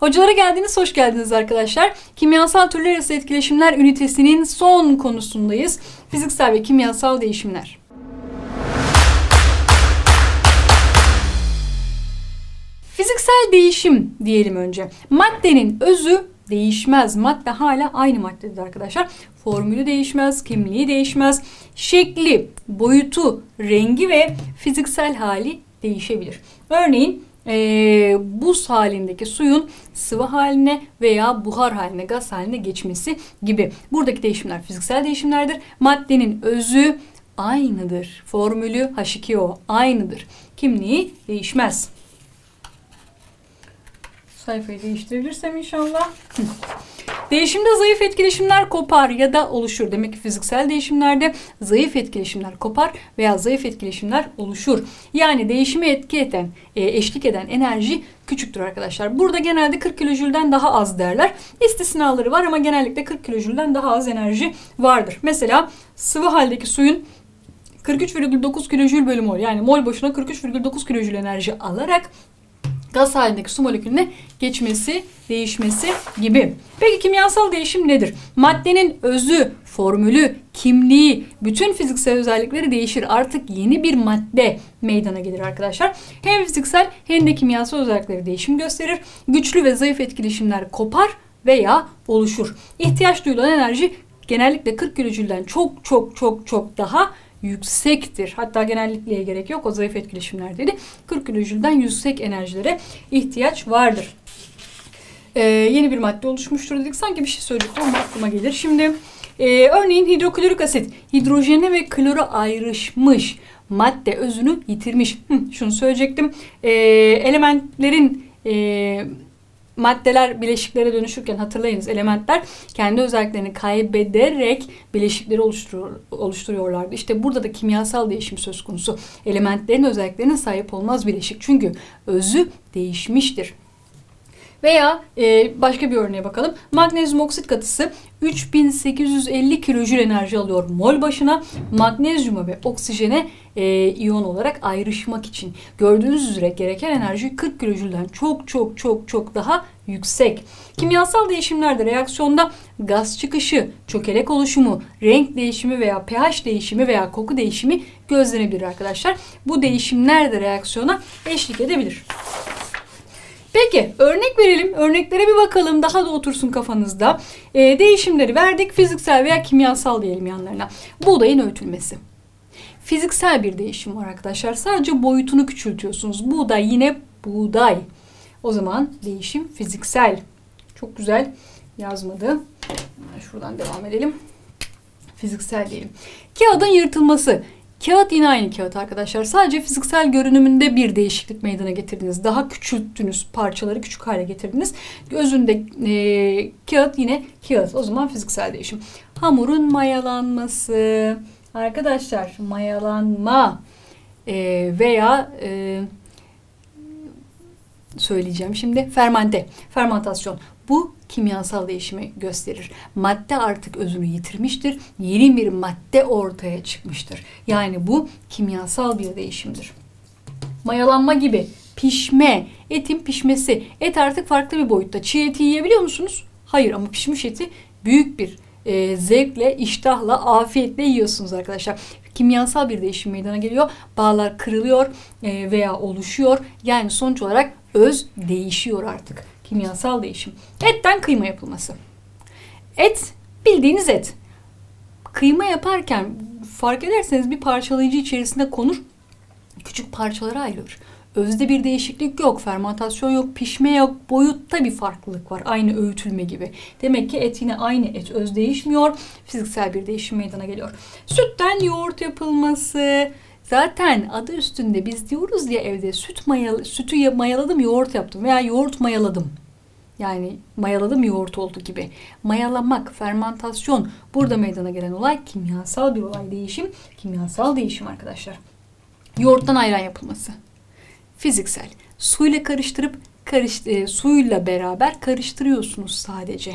Hocalara geldiniz, hoş geldiniz arkadaşlar. Kimyasal türler arası etkileşimler ünitesinin son konusundayız. Fiziksel ve kimyasal değişimler. Fiziksel değişim diyelim önce. Maddenin özü değişmez. Madde hala aynı maddedir arkadaşlar. Formülü değişmez, kimliği değişmez. Şekli, boyutu, rengi ve fiziksel hali değişebilir. Örneğin eee, buz halindeki suyun sıvı haline veya buhar haline, gaz haline geçmesi gibi. Buradaki değişimler fiziksel değişimlerdir. Maddenin özü aynıdır. Formülü H2O aynıdır. Kimliği değişmez. Sayfayı değiştirebilirsem inşallah. Değişimde zayıf etkileşimler kopar ya da oluşur. Demek ki fiziksel değişimlerde zayıf etkileşimler kopar veya zayıf etkileşimler oluşur. Yani değişime etki eden, e, eşlik eden enerji küçüktür arkadaşlar. Burada genelde 40 kilojülden daha az derler. İstisnaları var ama genellikle 40 kilojülden daha az enerji vardır. Mesela sıvı haldeki suyun 43,9 kilojül bölü mol yani mol başına 43,9 kilojül enerji alarak gaz halindeki su molekülüne geçmesi, değişmesi gibi. Peki kimyasal değişim nedir? Maddenin özü, formülü, kimliği, bütün fiziksel özellikleri değişir. Artık yeni bir madde meydana gelir arkadaşlar. Hem fiziksel hem de kimyasal özellikleri değişim gösterir. Güçlü ve zayıf etkileşimler kopar veya oluşur. İhtiyaç duyulan enerji genellikle 40 kilojülden çok çok çok çok daha yüksektir. Hatta genellikle gerek yok. O zayıf etkileşimlerdeydi. 40 kilojülden yüksek enerjilere ihtiyaç vardır. Ee, yeni bir madde oluşmuştur dedik. Sanki bir şey söyleyecektim ama aklıma gelir. Şimdi e, örneğin hidroklorik asit hidrojene ve klora ayrışmış madde özünü yitirmiş. Hı, şunu söyleyecektim. Ee, elementlerin e, maddeler bileşiklere dönüşürken hatırlayınız elementler kendi özelliklerini kaybederek bileşikleri oluşturuyor, oluşturuyorlardı. İşte burada da kimyasal değişim söz konusu. Elementlerin özelliklerine sahip olmaz bileşik. Çünkü özü değişmiştir. Veya e, başka bir örneğe bakalım. Magnezyum oksit katısı 3850 kilojül enerji alıyor mol başına. Magnezyuma ve oksijene e, iyon olarak ayrışmak için. Gördüğünüz üzere gereken enerji 40 kilojülden çok çok çok çok daha yüksek. Kimyasal değişimlerde reaksiyonda gaz çıkışı, çökelek oluşumu, renk değişimi veya pH değişimi veya koku değişimi gözlenebilir arkadaşlar. Bu değişimler de reaksiyona eşlik edebilir. Peki örnek verelim. Örneklere bir bakalım. Daha da otursun kafanızda. Ee, değişimleri verdik. Fiziksel veya kimyasal diyelim yanlarına. Buğdayın öğütülmesi. Fiziksel bir değişim var arkadaşlar. Sadece boyutunu küçültüyorsunuz. Buğday yine buğday. O zaman değişim fiziksel. Çok güzel yazmadı. Şuradan devam edelim. Fiziksel diyelim. Kağıdın yırtılması. Kağıt yine aynı kağıt arkadaşlar. Sadece fiziksel görünümünde bir değişiklik meydana getirdiniz. Daha küçülttünüz. Parçaları küçük hale getirdiniz. Gözünde e, kağıt yine kağıt. O zaman fiziksel değişim. Hamurun mayalanması. Arkadaşlar mayalanma e, veya e, söyleyeceğim şimdi fermente, fermentasyon. Bu kimyasal değişimi gösterir. Madde artık özünü yitirmiştir. Yeni bir madde ortaya çıkmıştır. Yani bu kimyasal bir değişimdir. Mayalanma gibi pişme, etin pişmesi. Et artık farklı bir boyutta. Çiğ eti yiyebiliyor musunuz? Hayır ama pişmiş eti büyük bir e, zevkle, iştahla, afiyetle yiyorsunuz arkadaşlar. Kimyasal bir değişim meydana geliyor. Bağlar kırılıyor e, veya oluşuyor. Yani sonuç olarak öz değişiyor artık. Kimyasal değişim. Etten kıyma yapılması. Et bildiğiniz et. Kıyma yaparken fark ederseniz bir parçalayıcı içerisinde konur. Küçük parçalara ayrılır. Özde bir değişiklik yok, fermentasyon yok, pişme yok, boyutta bir farklılık var. Aynı öğütülme gibi. Demek ki et yine aynı et, öz değişmiyor. Fiziksel bir değişim meydana geliyor. Sütten yoğurt yapılması. Zaten adı üstünde biz diyoruz ya evde süt mayalı, sütü ya- mayaladım yoğurt yaptım veya yoğurt mayaladım. Yani mayaladım yoğurt oldu gibi. Mayalamak, fermentasyon burada meydana gelen olay kimyasal bir olay değişim. Kimyasal değişim arkadaşlar. Yoğurttan ayran yapılması. Fiziksel. Suyla karıştırıp karış, e, suyla beraber karıştırıyorsunuz sadece.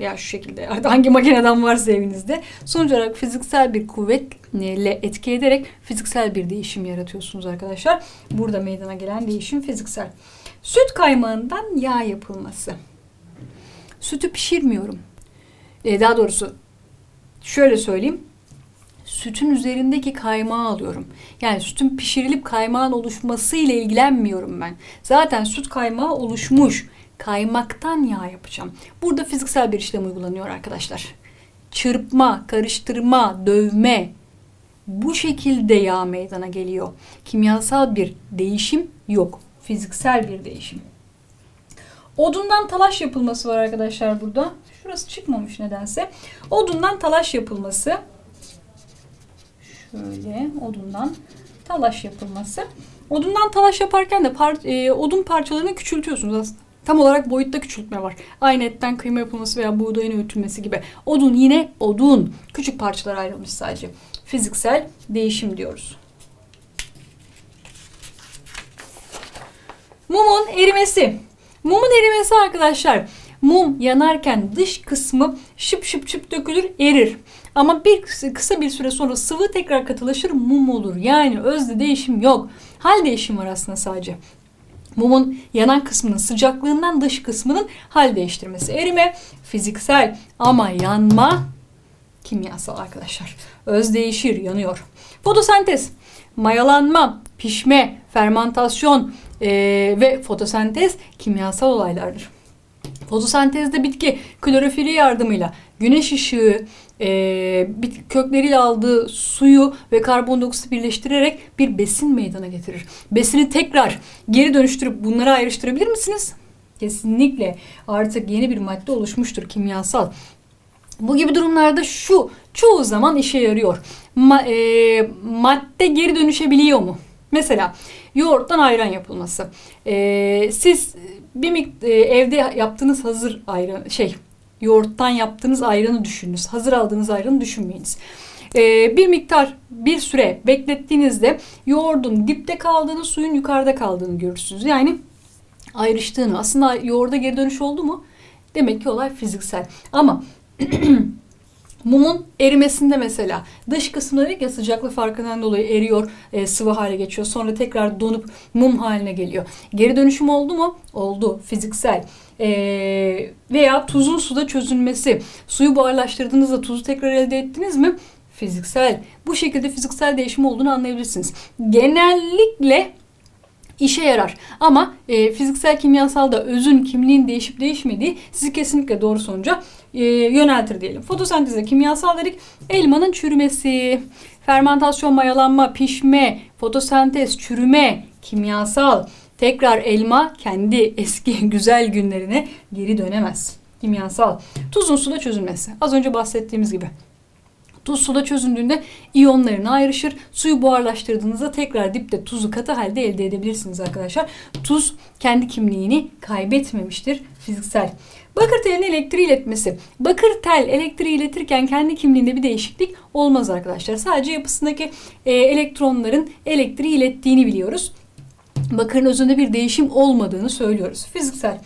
Veya şu şekilde hangi makineden varsa evinizde. Sonuç olarak fiziksel bir kuvvetle etki ederek fiziksel bir değişim yaratıyorsunuz arkadaşlar. Burada meydana gelen değişim fiziksel. Süt kaymağından yağ yapılması. Sütü pişirmiyorum. E, daha doğrusu şöyle söyleyeyim. Sütün üzerindeki kaymağı alıyorum. Yani sütün pişirilip kaymağın oluşması ile ilgilenmiyorum ben. Zaten süt kaymağı oluşmuş. Kaymaktan yağ yapacağım. Burada fiziksel bir işlem uygulanıyor arkadaşlar. Çırpma, karıştırma, dövme, bu şekilde yağ meydana geliyor. Kimyasal bir değişim yok. Fiziksel bir değişim. Odundan talaş yapılması var arkadaşlar burada. Şurası çıkmamış nedense. Odundan talaş yapılması. Şöyle odundan talaş yapılması. Odundan talaş yaparken de par- e, odun parçalarını küçültüyorsunuz aslında. Tam olarak boyutta küçültme var. Aynı etten kıyma yapılması veya buğdayın öğütülmesi gibi. Odun yine odun. Küçük parçalara ayrılmış sadece. Fiziksel değişim diyoruz. Mumun erimesi. Mumun erimesi arkadaşlar. Mum yanarken dış kısmı şıp şıp şıp dökülür, erir. Ama bir kısa bir süre sonra sıvı tekrar katılaşır, mum olur. Yani özde değişim yok. Hal değişim var aslında sadece. Mumun yanan kısmının sıcaklığından dış kısmının hal değiştirmesi. Erime fiziksel ama yanma kimyasal arkadaşlar. Öz değişir, yanıyor. Fotosentez, mayalanma, pişme, fermentasyon e, ve fotosentez kimyasal olaylardır. Fotosentezde bitki klorofili yardımıyla güneş ışığı, e, kökleriyle aldığı suyu ve karbondioksit birleştirerek bir besin meydana getirir. Besini tekrar geri dönüştürüp bunları ayrıştırabilir misiniz? Kesinlikle artık yeni bir madde oluşmuştur kimyasal. Bu gibi durumlarda şu çoğu zaman işe yarıyor. Ma, e, madde geri dönüşebiliyor mu? Mesela yoğurttan ayran yapılması. E, siz bir e, evde yaptığınız hazır ayran şey yoğurttan yaptığınız ayranı düşününüz. Hazır aldığınız ayranı düşünmeyiniz. Ee, bir miktar bir süre beklettiğinizde yoğurdun dipte kaldığını, suyun yukarıda kaldığını görürsünüz. Yani ayrıştığını. Aslında yoğurda geri dönüş oldu mu? Demek ki olay fiziksel. Ama Mumun erimesinde mesela dış dedik ya sıcaklık farkından dolayı eriyor, e, sıvı hale geçiyor. Sonra tekrar donup mum haline geliyor. Geri dönüşüm oldu mu? Oldu. Fiziksel. E, veya tuzun suda çözülmesi. Suyu buharlaştırdığınızda tuzu tekrar elde ettiniz mi? Fiziksel. Bu şekilde fiziksel değişim olduğunu anlayabilirsiniz. Genellikle işe yarar. Ama e, fiziksel kimyasalda özün kimliğin değişip değişmediği sizi kesinlikle doğru sonuca e, yöneltir diyelim. Fotosentezde kimyasal dedik. Elmanın çürümesi, fermentasyon, mayalanma, pişme, fotosentez, çürüme, kimyasal. Tekrar elma kendi eski güzel günlerine geri dönemez. Kimyasal. Tuzun suda çözülmesi. Az önce bahsettiğimiz gibi. Tuz suda çözündüğünde iyonlarına ayrışır. Suyu buharlaştırdığınızda tekrar dipte tuzu katı halde elde edebilirsiniz arkadaşlar. Tuz kendi kimliğini kaybetmemiştir fiziksel. Bakır telin elektriği iletmesi. Bakır tel elektriği iletirken kendi kimliğinde bir değişiklik olmaz arkadaşlar. Sadece yapısındaki e, elektronların elektriği ilettiğini biliyoruz. Bakırın özünde bir değişim olmadığını söylüyoruz. Fiziksel.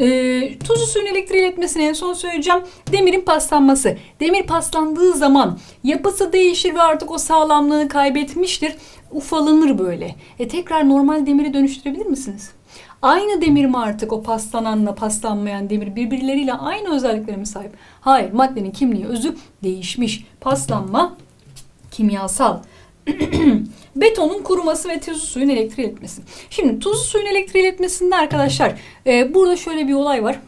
E, tuzlu suyun elektriği iletmesini en son söyleyeceğim. Demirin paslanması. Demir paslandığı zaman yapısı değişir ve artık o sağlamlığını kaybetmiştir. Ufalanır böyle. E tekrar normal demiri dönüştürebilir misiniz? Aynı demir mi artık o paslananla paslanmayan demir birbirleriyle aynı özelliklere mi sahip? Hayır maddenin kimliği özü değişmiş. Paslanma kimyasal. Betonun kuruması ve tuzlu suyun elektriği iletmesi. Şimdi tuzlu suyun elektriği iletmesinde arkadaşlar e, burada şöyle bir olay var.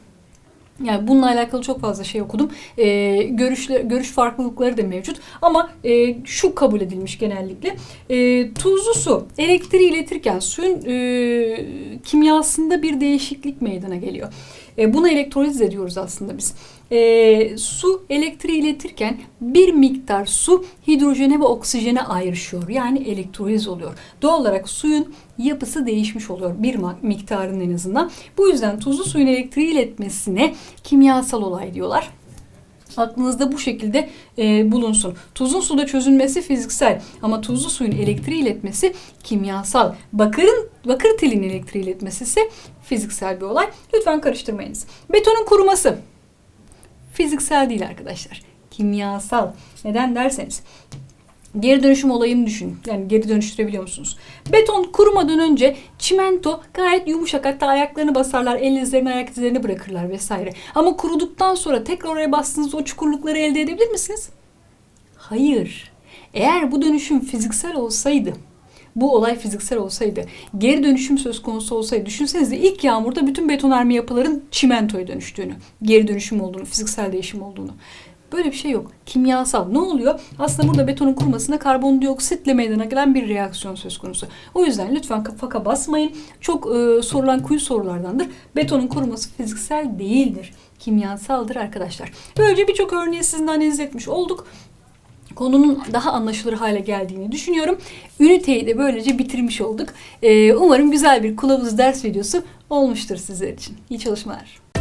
Yani bununla alakalı çok fazla şey okudum. E, görüşle, görüş farklılıkları da mevcut. Ama e, şu kabul edilmiş genellikle. E, tuzlu su elektriği iletirken suyun e, kimyasında bir değişiklik meydana geliyor. E, buna elektroliz ediyoruz aslında biz. E, su elektriği iletirken bir miktar su hidrojene ve oksijene ayrışıyor. Yani elektroliz oluyor. Doğal olarak suyun yapısı değişmiş oluyor bir miktarın en azından. Bu yüzden tuzlu suyun elektriği iletmesine kimyasal olay diyorlar. Aklınızda bu şekilde e, bulunsun. Tuzun suda çözülmesi fiziksel ama tuzlu suyun elektriği iletmesi kimyasal. Bakırın bakır telin elektriği iletmesi ise fiziksel bir olay. Lütfen karıştırmayınız. Betonun kuruması fiziksel değil arkadaşlar. Kimyasal. Neden derseniz Geri dönüşüm olayını düşün. Yani geri dönüştürebiliyor musunuz? Beton kurumadan önce çimento gayet yumuşak. Hatta ayaklarını basarlar, el izlerini, ayak izlerini bırakırlar vesaire. Ama kuruduktan sonra tekrar oraya bastığınızda o çukurlukları elde edebilir misiniz? Hayır. Eğer bu dönüşüm fiziksel olsaydı, bu olay fiziksel olsaydı, geri dönüşüm söz konusu olsaydı, düşünsenize ilk yağmurda bütün betonarme yapıların çimentoya dönüştüğünü, geri dönüşüm olduğunu, fiziksel değişim olduğunu. Böyle bir şey yok. Kimyasal. Ne oluyor? Aslında burada betonun kurumasında karbondioksitle meydana gelen bir reaksiyon söz konusu. O yüzden lütfen kafaka basmayın. Çok e, sorulan kuyu sorulardandır. Betonun kuruması fiziksel değildir. Kimyasaldır arkadaşlar. Böylece birçok örneği sizin analiz etmiş olduk konunun daha anlaşılır hale geldiğini düşünüyorum. Üniteyi de böylece bitirmiş olduk. Ee, umarım güzel bir kılavuz ders videosu olmuştur sizler için. İyi çalışmalar.